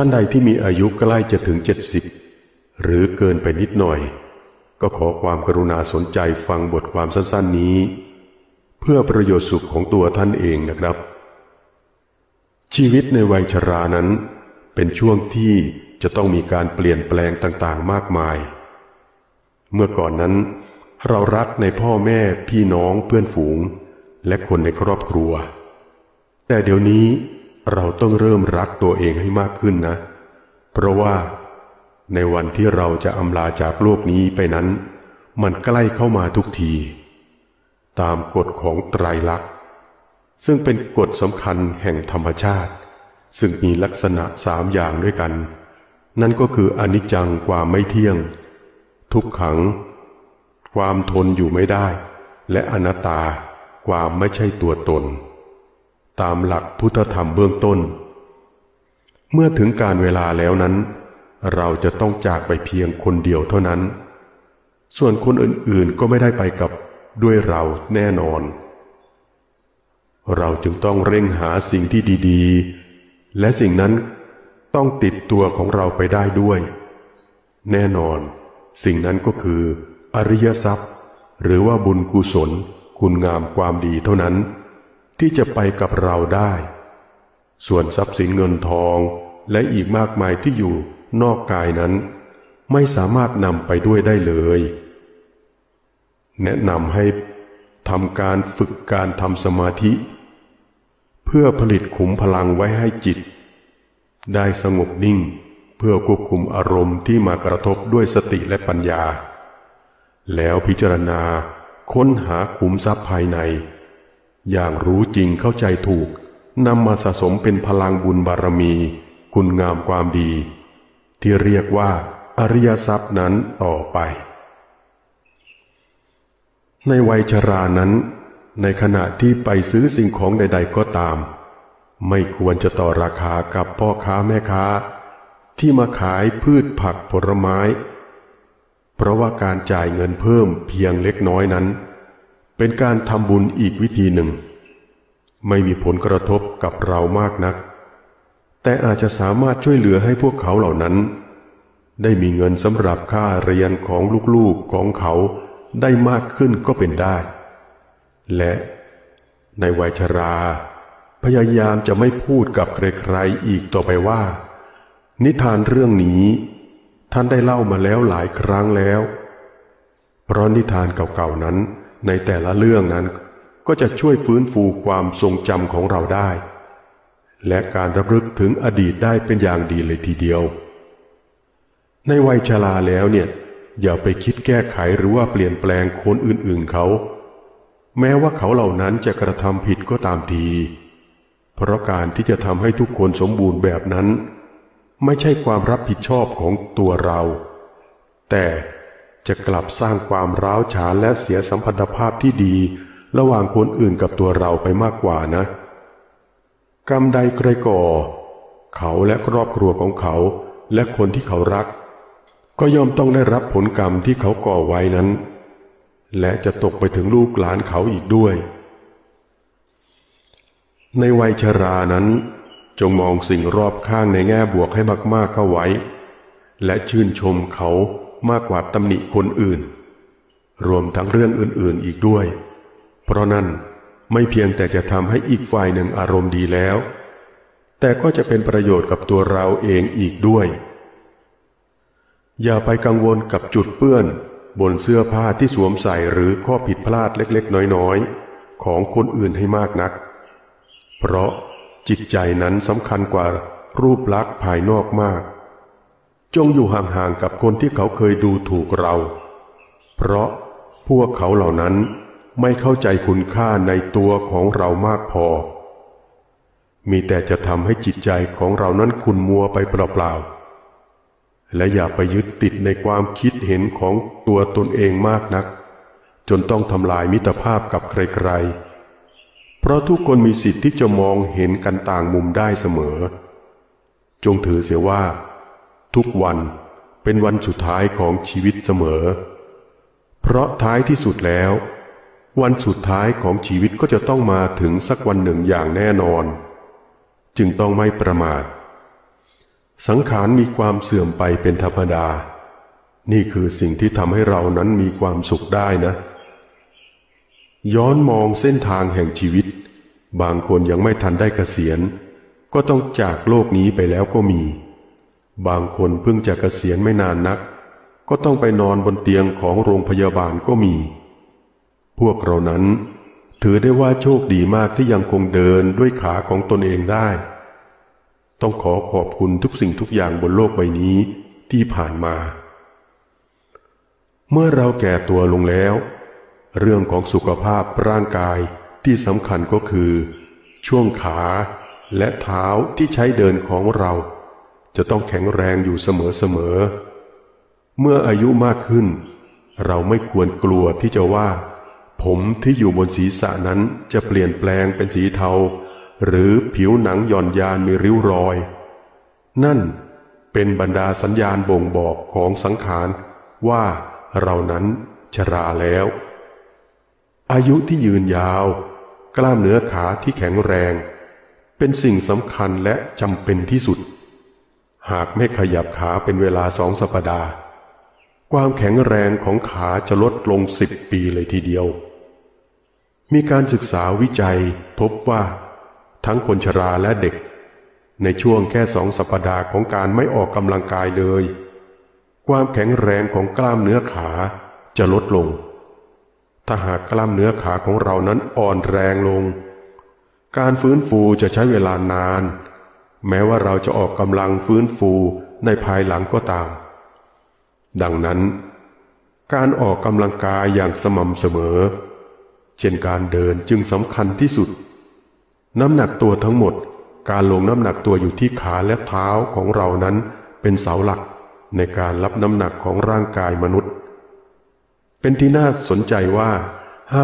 ท่านใดที่มีอายุใกล้จะถึงเจ็ดสิบหรือเกินไปนิดหน่อย ก็ขอความกรุณาสนใจฟังบทความสั้นๆนี้ เพื่อประโยชน์สุขของตัวท่านเองนะครับ ชีวิตในวัยชรานั้น เป็นช่วงที่จะต้องมีการเปลี่ยนแปลงต่างๆ มากมาย เมื่อก่อนนั้น เรารักในพ่อแม่พี่น้องเพื่อนฝูง และคนในครอบครัว แต่เดี๋ยวนี้ เราต้องเริ่มรักตัวเองให้มากขึ้นนะ เพราะว่า ในวันที่เราจะอำลาจากโลกนี้ไปนั้น มันใกล้เข้ามาทุกที ตามกฎของไตรลักษณ์ซึ่งเป็นกฎสำคัญแห่งธรรมชาติ ซึ่งมีลักษณะสามอย่างด้วยกัน นั่นก็คืออนิจจังความไม่เที่ยง ทุกขัง ความทนอยู่ไม่ได้ และอนัตตาความไม่ใช่ตัวตน ตามหลักพุทธธรรมเบื้องต้น เมื่อถึงการเวลาแล้วนั้น เราจะต้องจากไปเพียงคนเดียวเท่านั้น ส่วนคนอื่นๆก็ไม่ได้ไปกับด้วยเราแน่นอน เราจึงต้องเร่งหาสิ่งที่ดีๆ และสิ่งนั้นต้องติดตัวของเราไปได้ด้วย แน่นอน สิ่งนั้นก็คือ อริยทรัพย์ หรือว่าบุญกุศล คุณงามความดีเท่านั้น ที่จะไปกับเราได้ ส่วนทรัพย์สินเงินทองและอีกมากมายที่อยู่นอกกายนั้น ไม่สามารถนำไปด้วยได้เลย แนะนำให้ทำการฝึกการทำสมาธิ เพื่อผลิตขุมพลังไว้ให้จิต ได้สงบนิ่งเพื่อควบคุมอารมณ์ที่มากระทบด้วยสติและปัญญา แล้วพิจารณาค้นหาขุมทรัพย์ภายใน อย่างรู้จริงเข้าใจถูกนำมาสะสมเป็นพลังบุญบารมี คุณงามความดี ที่เรียกว่า อริยทรัพย์นั้นต่อไป ในวัยชรานั้น ในขณะที่ไปซื้อสิ่งของใด ๆก็ตาม ไม่ควรจะต่อราคากับพ่อค้าแม่ค้า ที่มาขายพืชผักผลไม้ เพราะว่าการจ่ายเงินเพิ่มเพียงเล็กน้อยนั้น เป็นการทำบุญอีกวิธีหนึ่ง ไม่มีผลกระทบกับเรามากนัก แต่อาจจะสามารถช่วยเหลือให้พวกเขาเหล่านั้น ได้มีเงินสำหรับค่าเรียนของลูกๆของเขาได้มากขึ้นก็เป็นได้ และในวัยชรา พยายามจะไม่พูดกับใครๆอีกต่อไปว่า นิทานเรื่องนี้ ท่านได้เล่ามาแล้วหลายครั้งแล้ว เพราะนิทานเก่าๆนั้นในแต่ละเรื่องนั้น ก็จะช่วยฟื้นฟูความทรงจำของเราได้ และการระลึกถึงอดีตได้เป็นอย่างดีเลยทีเดียว ในวัยชราแล้วเนี่ย อย่าไปคิดแก้ไขหรือว่าเปลี่ยนแปลงคนอื่นๆเขา แม้ว่าเขาเหล่านั้นจะกระทำผิดก็ตามที เพราะการที่จะทำให้ทุกคนสมบูรณ์แบบนั้น ไม่ใช่ความรับผิดชอบของตัวเรา แต่จะกลับสร้างความร้าวฉานและเสียสัมพันธภาพที่ดี ระหว่างคนอื่นกับตัวเราไปมากกว่านะ กรรมใดใครก่อ เขาและครอบครัวของเขาและคนที่เขารัก ก็ย่อมต้องได้รับผลกรรมที่เขาก่อไว้นั้น และจะตกไปถึงลูกหลานเขาอีกด้วย ในวัยชรานั้น จงมองสิ่งรอบข้างในแง่บวกให้มากๆเข้าไว้ และชื่นชมเขามากกว่าตำหนิคนอื่น รวมทั้งเรื่องอื่นๆอีกด้วย เพราะนั่นไม่เพียงแต่จะทำให้อีกฝ่ายหนึ่งอารมณ์ดีแล้ว แต่ก็จะเป็นประโยชน์กับตัวเราเองอีกด้วย อย่าไปกังวลกับจุดเปื้อน บนเสื้อผ้าที่สวมใส่หรือข้อผิดพลาดเล็กๆ น้อยๆ ของคนอื่นให้มากนัก เพราะจิตใจนั้นสำคัญกว่ารูปลักษณ์ภายนอกมาก จงอยู่ห่างๆกับคนที่เขาเคยดูถูกเรา เพราะพวกเขาเหล่านั้น ไม่เข้าใจคุณค่าในตัวของเรามากพอ มีแต่จะทำให้จิตใจของเรานั้นคุณมัวไปเปล่าๆ และอย่าไปยึดติดในความคิดเห็นของตัวตนเองมากนัก จนต้องทำลายมิตรภาพกับใครๆ เพราะทุกคนมีสิทธิ์ที่จะมองเห็นกันต่างมุมได้เสมอ จงถือเสียว่า ทุกวันเป็นวันสุดท้ายของชีวิตเสมอ เพราะท้ายที่สุดแล้ว วันสุดท้ายของชีวิตก็จะต้องมาถึงสักวันหนึ่งอย่างแน่นอน จึงต้องไม่ประมาท สังขารมีความเสื่อมไปเป็นธรรมดา นี่คือสิ่งที่ทำให้เรานั้นมีความสุขได้นะ ย้อนมองเส้นทางแห่งชีวิต บางคนยังไม่ทันได้เกษียณ ก็ต้องจากโลกนี้ไปแล้วก็มี บางคนเพิ่งจะเกษียณไม่นานนัก ก็ต้องไปนอนบนเตียงของโรงพยาบาลก็มี พวกเรานั้น ถือได้ว่าโชคดีมากที่ยังคงเดินด้วยขาของตนเองได้ ต้องขอขอบคุณทุกสิ่งทุกอย่างบนโลกใบนี้ที่ผ่านมา เมื่อเราแก่ตัวลงแล้ว เรื่องของสุขภาพร่างกายที่สำคัญก็คือ ช่วงขาและเท้าที่ใช้เดินของเรา จะต้องแข็งแรงอยู่เสมอๆเมื่ออายุมากขึ้น เราไม่ควรกลัวที่จะว่า ผมที่อยู่บนศีรษะนั้นจะเปลี่ยนแปลงเป็นสีเทา หรือผิวหนังหย่อนยานมีริ้วรอย นั่นเป็นบรรดาสัญญาณบ่งบอกของสังขารว่าเรานั้นชราแล้ว อายุที่ยืนยาว กล้ามเนื้อขาที่แข็งแรง เป็นสิ่งสำคัญและจำเป็นที่สุด หากไม่ขยับขาเป็นเวลาสองสัปดาห์ ความแข็งแรงของขาจะลดลงสิบปีเลยทีเดียว มีการศึกษาวิจัยพบว่า ทั้งคนชราและเด็ก ในช่วงแค่สองสัปดาห์ของการไม่ออกกำลังกายเลย ความแข็งแรงของกล้ามเนื้อขาจะลดลง ถ้าหากกล้ามเนื้อขาของเรานั้นอ่อนแรงลง การฟื้นฟูจะใช้เวลานาน แม้ว่าเราจะออกกำลังฟื้นฟูในภายหลังก็ตาม ดังนั้น การออกกำลังกายอย่างสม่ำเสมอ เช่นการเดินจึงสำคัญที่สุด น้ำหนักตัวทั้งหมด การลงน้ำหนักตัวอยู่ที่ขาและเท้าของเรานั้นเป็นเสาหลักในการรับน้ำหนักของร่างกายมนุษย์ เป็นที่น่าสนใจว่า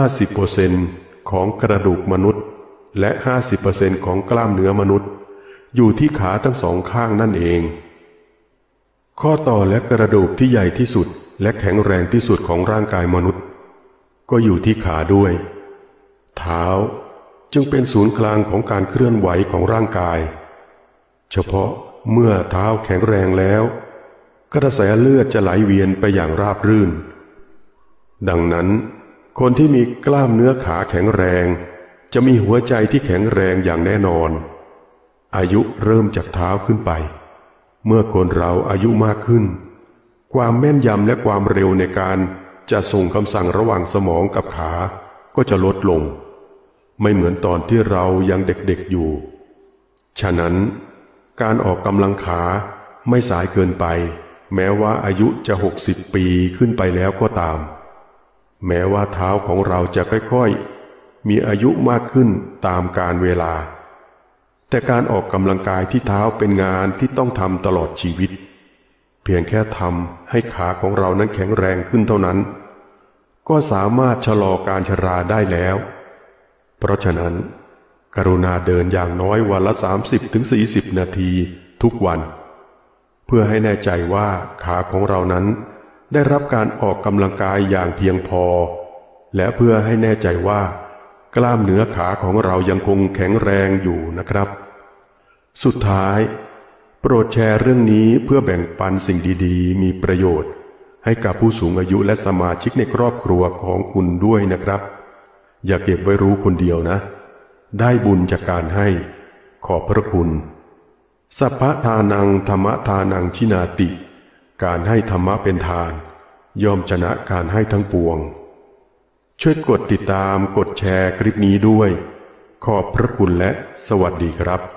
50%ของกระดูกมนุษย์ และ 50%ของกล้ามเนื้อมนุษย์ อยู่ที่ขาทั้งสองข้างนั่นเอง ข้อต่อและกระดูกที่ใหญ่ที่สุดและแข็งแรงที่สุดของร่างกายมนุษย์ ก็อยู่ที่ขาด้วย เท้าจึงเป็นศูนย์กลางของการเคลื่อนไหวของร่างกาย เฉพาะเมื่อเท้าแข็งแรงแล้ว กระแสเลือดจะไหลเวียนไปอย่างราบรื่น ดังนั้น คนที่มีกล้ามเนื้อขาแข็งแรง จะมีหัวใจที่แข็งแรงอย่างแน่นอน อายุเริ่มจากเท้าขึ้นไป เมื่อคนเราอายุมากขึ้น ความแม่นยำและความเร็วในการ จะส่งคำสั่งระหว่างสมองกับขาก็จะลดลง ไม่เหมือนตอนที่เรายังเด็กๆอยู่ ฉะนั้น การออกกำลังขาไม่สายเกินไป แม้ว่าอายุจะหกสิบปีขึ้นไปแล้วก็ตาม แม้ว่าเท้าของเราจะค่อยๆ มีอายุมากขึ้นตามกาลเวลา แต่การออกกำลังกายที่เท้าเป็นงานที่ต้องทำตลอดชีวิต เพียงแค่ทำให้ขาของเรานั้นแข็งแรงขึ้นเท่านั้น ก็สามารถชะลอการชราได้แล้ว เพราะฉะนั้น กรุณาเดินอย่างน้อยวันละ 30-40 นาทีทุกวัน เพื่อให้แน่ใจว่าขาของเรานั้นได้รับการออกกำลังกายอย่างเพียงพอ และเพื่อให้แน่ใจว่า กล้ามเนื้อขาของเรายังคงแข็งแรงอยู่นะครับ สุดท้าย โปรดแชร์เรื่องนี้เพื่อแบ่งปันสิ่งดีๆ มีประโยชน์ ให้กับผู้สูงอายุและสมาชิกในครอบครัวของคุณด้วยนะครับ อย่าเก็บไว้รู้คนเดียวนะ ได้บุญจากการให้ ขอบพระคุณ สัพพทานังธรรมทานังชินาติ การให้ธรรมะเป็นทาน ย่อมชนะการให้ทั้งปวง ช่วยกดติดตามกดแชร์คลิปนี้ด้วย ขอบพระคุณและสวัสดีครับ